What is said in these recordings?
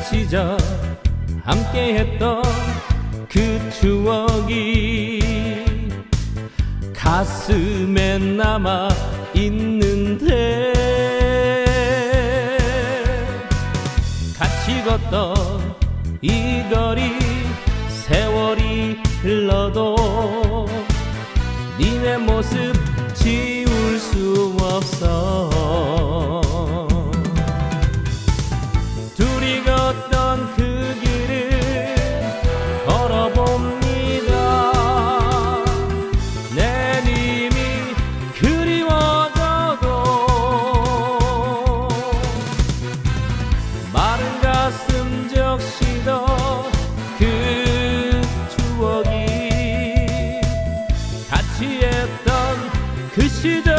시절 함께했던 그 추억이 가슴에 남아 있는데 같이 걷던 이 거리 세월이 흘러도 니네 모습 지 그시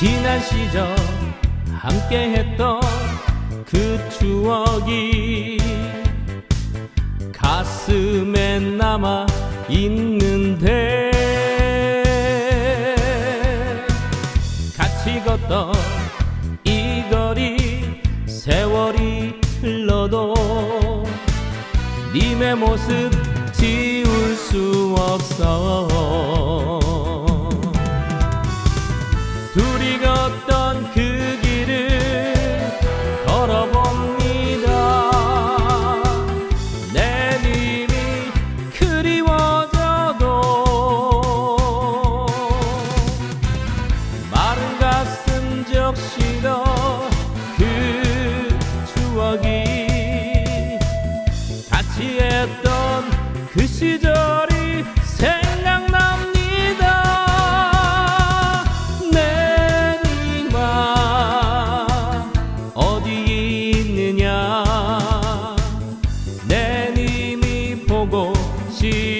지난 시절 함께 했던 그 추억이 가슴에 남아 있는데 같이 걷던 이 거리 세월이 흘러도 님의 모습 지울 수 없어 적시도 그 추억이 같이 했던 그 시절이 생각납니다. 내니마 어디 있느냐? 내님이 보고 싶